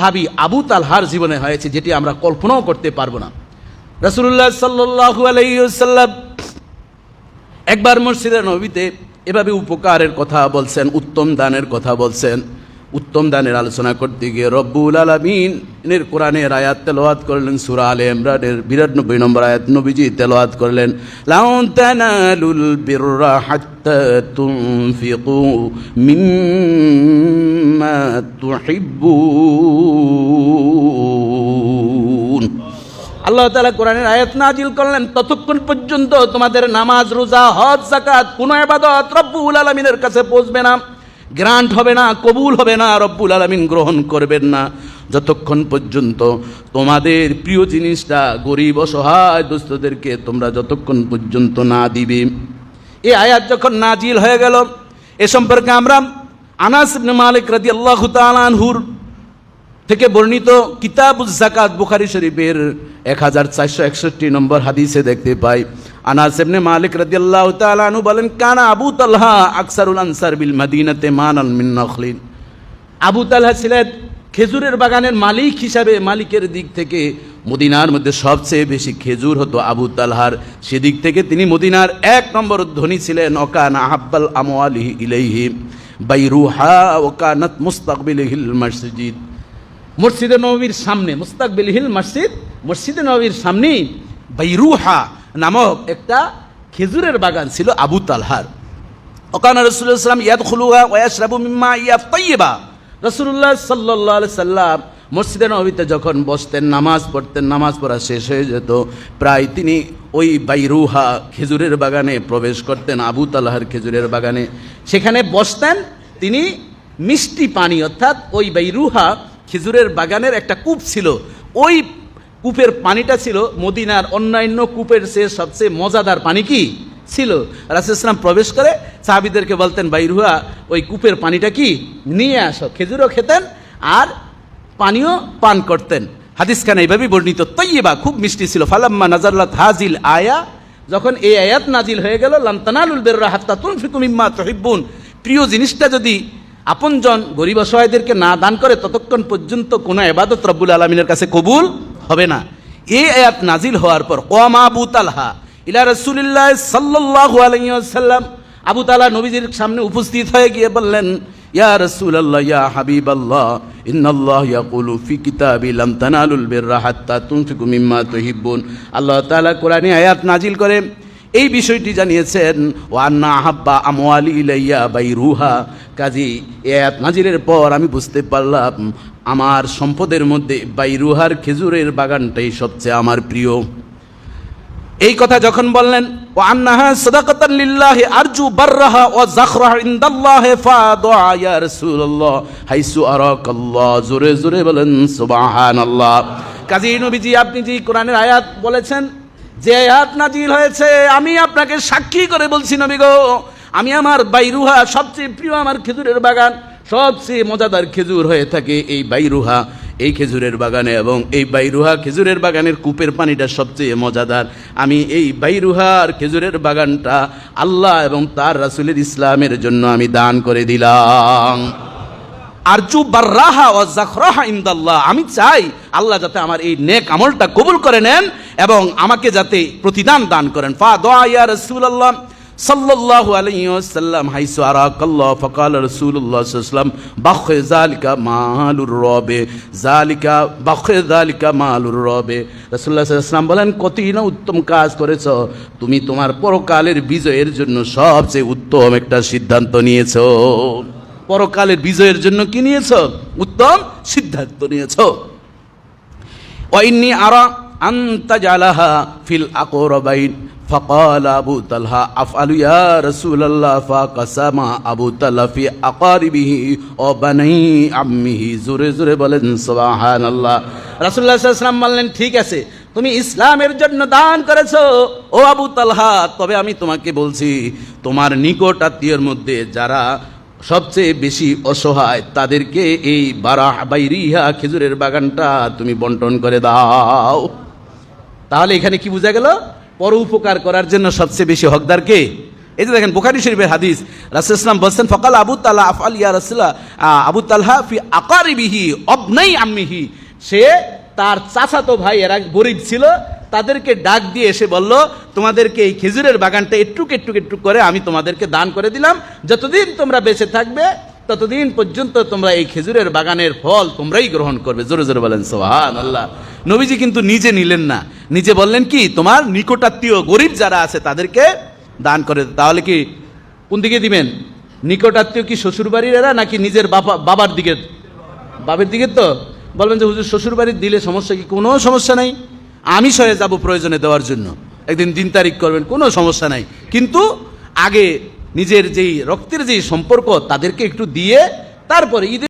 সাহাবি আবু তালহার জীবনে হয়েছে, যেটি আমরা কল্পনাও করতে পারব না। রসুল্লাহ সাল্লু আলাইসাল্লাম একবার মসজিদের নবীতে এভাবে উপকারের কথা বলছেন, উত্তম দানের কথা বলছেন। উত্তম দানের আলোচনা করতে গিয়ে রব্বুল আলমিনের কোরআনের আয়াত তেলোয়াত করলেন, সুরা আলে ইমরানের বিরানব্বই নম্বর আয়াত নবীজি তেলোয়াত করলেন লাউন তানালুল হাত্তা তুনফিকু মিম্মা তুহিব্বুন। আল্লাহ তালা কোরআনের আয়াত নাজিল করলেন, ততক্ষণ পর্যন্ত তোমাদের নামাজ, রোজা, হজ জাকাত কোন আবাদত রব্বুল আলমিনের কাছে পৌঁছবে না। গ্রান্ট হবে না, কবুল হবে না, রব্বুল আলমিন গ্রহণ করবেন না। যতক্ষণ পর্যন্ত তোমাদের প্রিয় জিনিসটা গরিব, অসহায় দুস্থদেরকে তোমরা যতক্ষণ পর্যন্ত না দিবে। এই আয়াত যখন নাজিল হয়ে গেল, এ সম্পর্কে আমরা আনাস মালিক রাদিয়াল্লাহু তাআলা আনহুর থেকে বর্ণিত কিতাবুজ জাকাত বুখারি শরীফের এক হাজার চারশো একষট্টি নম্বর হাদিসে দেখতে পাই। আনাস ইবনে মালিক রাদিয়াল্লাহু তাআলা আনহু বলেন, কানা আবু তালহা আকসারুল আনসার বিল মাদিনাতে মানাল মিন নখলিন। আবু তালহা ছিলেন খেজুরের বাগানের মালিক হিসাবে মালিকের দিক থেকে মদিনার মধ্যে সবচেয়ে বেশি খেজুর হতো আবু তালহার। সেদিক থেকে তিনি মদিনার এক নম্বর ধনী ছিলেন। ওকান আহাব্বাল আমওয়ালিহি ইলাইহি বাইরুহা ওকানাত মুস্তাকবিলিহিল মসজিদ। মসজিদে নবীর সামনে মুস্তাকবিল হিল মসজিদ, মসজিদে নবীর সামনে বাইরুহা নামক একটা খেজুরের বাগান ছিল আবু তালহার। ওকানা রসুল্লাহাম ইয়াদ খুলুহা ওয়াশরাবু মিম্মা ইয়াফ তাইয়্যিবা। রসুল্লাহ সাল্লাহ সাল্লাম মসজিদে নবীতে যখন বসতেন, নামাজ পড়তেন, নামাজ পড়া শেষ হয়ে যেত, প্রায় তিনি ওই বাইরুহা খেজুরের বাগানে প্রবেশ করতেন, আবু তালহার খেজুরের বাগানে। সেখানে বসতেন তিনি মিষ্টি পানি, অর্থাৎ ওই বাইরুহা খেজুরের বাগানের একটা কূপ ছিল। ওই কূপের পানিটা ছিল মদিনার অন্যান্য কূপের চেয়ে সবচেয়ে মজাদার পানি কি ছিল? রাসুলাম প্রবেশ করে সাহাবিদেরকে বলতেন বাইরুহা ওই কূপের পানিটা কি? নিয়ে আসো, খেজুরও খেতেন আর পানীয় পান করতেন। হাদিস খান এইভাবেই বর্ণিত তৈবা খুব মিষ্টি ছিল। ফালাম্মা নাজাল্লাত হাজিল আয়া, যখন এই আয়াত নাজিল হয়ে গেল লান্তানালুল বেররা হাত্তা তুনফিকুম ইম্মা তহিব্বুন প্রিয় জিনিসটা যদি আপনজন গরিব অসহায়দেরকে না দান করে, ততক্ষণ পর্যন্ত কোনো এবাদত রব্বুল আলমিনের কাছে কবুল হবে না। এই আয়াত নাজিল হওয়ার পর কম আবু তালহা, ইলা রসুলিল্লাহ সাল্লাহ আলাইসাল্লাম আবু তালা নবীজির সামনে উপস্থিত হয়ে গিয়ে বললেন, ইয়া রসুল্লাহ ইয়া হাবিব আল্লাহ ইন্নাল্লাহ ইয়াকুলু ফি কিতাবি লাম তানালুল বিররা হাত্তা তুনফিকু মিম্মা তুহিব্বুন। আল্লাহ তাআলা কোরআনে আয়াত নাজিল করে, এই বিষয়টি জানিয়েছেন ও আন্না আহাব্বা আমওয়ালি ইলাইয়া বাই রুহা কাজী এত নাজিরের পর আমি বুঝতে পারলাম আমার সম্পদের মধ্যে বাই রুহার খেজুরের বাগানটাই সবচেয়ে আমার প্রিয়। এই কথা যখন বললেন ও আন্নাহা সাদাকাতান লিল্লাহি আরজু বাররাহা ওয়া যাখরাহা ইনদাল্লাহি ফাদা ইয়া রাসূলুল্লাহ। হাইসু আরাকাল্লাহ, জোরে জোরে বলেন, সুবহানাল্লাহ। কাজী নবীজি, আপনি যে কোরআনের আয়াত বলেছেন, যে আয়াত নাজিল হয়েছে, আমি আপনাকে সাক্ষী করে বলছি নবী গো, আমি আমার বাইরুহা সবচেয়ে প্রিয় আমার খেজুরের বাগান। সবচেয়ে মজাদার খেজুর হয়ে থাকে এই বাইরুহা, এই খেজুরের বাগানে এবং এই বাইরুহা খেজুরের বাগানের কূপের পানিটা সবচেয়ে মজাদার। আমি এই বাইরুহার খেজুরের বাগানটা আল্লাহ এবং তার রাসুলের ইসলামের জন্য আমি দান করে দিলাম। আরজু বাররাহা আমি চাই আল্লাহ যাতে আমার এই নেক আমলটা কবুল করে নেন এবং আমাকে যাতে প্রতিদান দান করেন। ফা দোয়া ইয়া রাসূলুল্লাহ। সাল্লাল্লাহু আলাইহি ওয়াসাল্লাম হাইসু আরাকাল্লাহ, ফাকাল রাসূলুল্লাহ সাল্লাল্লাহু বাখে যালিকা মালুর রবে, যালিকা বাখে যালিকা মালুর রবে। রাসূলুল্লাহ সাল্লাল্লাহু বলেন, কতই না উত্তম কাজ করেছ, তুমি তোমার পরকালের বিজয়ের জন্য সবচেয়ে উত্তম একটা সিদ্ধান্ত নিয়েছো। পরকালের বিজয়ের জন্য কি নিয়েছ? উত্তম সিদ্ধান্ত নিয়েছ। ওয়াইন্নি আরা আন্তা জালাহা ফিল আকরাবাইন فقال أبو طلحة أفعل يا رسول الله فقسم أبو طلحة في أقاربه وبني عمه জোরে জোরে বলেন সুবহান আল্লাহ রাসূলুল্লাহ সাল্লাল্লাহু আলাইহি ওয়াসাল্লাম বললেন ঠিক আছে তুমি ইসলামের জন্য দান করেছো ও আবু তালহা তবে আমি তোমাকে বলছি তোমার নিকট আত্মীয়ের মধ্যে যারা সবচেয়ে বেশি অসহায় তাদেরকে এই বারাহ বাইরিহা খেজুরের বাগানটা তুমি বন্টন করে দাও তাহলে এখানে কি বোঝা গেল? পর উপকার করার জন্য সবচেয়ে বেশি হকদার কে? এই যে দেখেন, বোখারি শরীফের হাদিস, রাসুল ইসলাম বলছেন ফকাল আবু তাল্লাহ আফআল ইয়া রাসুল্লাহ আবু তালহা ফি আকারিবিহি অবনাই আম্মিহি। সে তার চাচাতো ভাই, এরা গরিব ছিল, তাদেরকে ডাক দিয়ে এসে বলল, তোমাদেরকে এই খেজুরের বাগানটা একটুক একটু একটুক করে আমি তোমাদেরকে দান করে দিলাম। যতদিন তোমরা বেঁচে থাকবে ততদিন পর্যন্ত তোমরা এই খেজুরের বাগানের ফল তোমরাই গ্রহণ করবে। জোরে জোরে বলেন সোহান আল্লাহ নবীজি কিন্তু নিজে নিলেন না। নিজে বললেন কি, তোমার নিকটাত্মীয় গরিব যারা আছে তাদেরকে দান করে তাহলে কি কোন দিকে দিবেন? নিকটাত্মীয় কি শ্বশুরবাড়ির এরা নাকি নিজের বাবা, বাবার দিকে? বাবার দিকে তো? বলবেন যে, হুজুর শ্বশুরবাড়ির দিলে সমস্যা কি? কোনো সমস্যা নাই। আমি সয়ে যাব প্রয়োজনে দেওয়ার জন্য। একদিন দিন তারিখ করবেন, কোনো সমস্যা নাই। কিন্তু আগে নিজের যেই রক্তের যেই সম্পর্ক তাদেরকে একটু দিয়ে তারপরে ঈদের